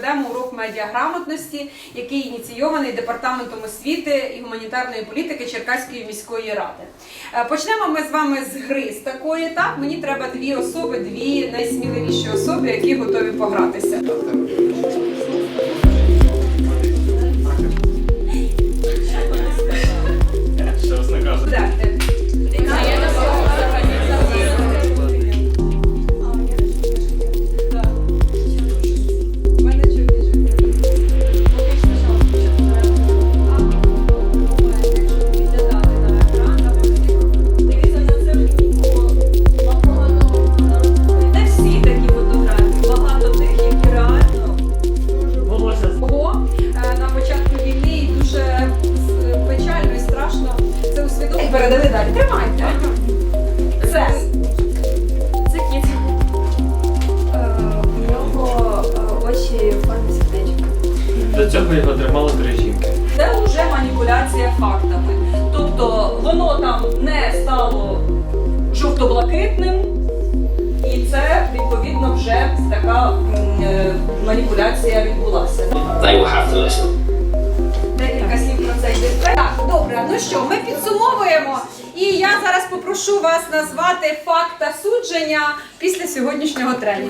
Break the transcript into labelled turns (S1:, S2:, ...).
S1: проведемо урок медіаграмотності, який ініційований департаментом освіти і гуманітарної політики Черкаської міської ради. Е, Почнемо ми з вами з гри з такої. Так, мені треба дві особи, дві найсміливіші особи, які готові погратися. Далі. Тримайте. Це. Це кіт.
S2: у нього е, очі в формі сердечка.
S3: До цього його тримали три жінки.
S2: Це вже маніпуляція фактами. Тобто воно там не стало жовто-блакитним, і це відповідно вже така е, маніпуляція відбулася.
S4: They will have to listen.
S1: Декілька слів про цей дисплей. Так, добре, ну що, ми підсумовуємо. І я зараз попрошу вас назвати факт та судження після сьогоднішнього тренінгу.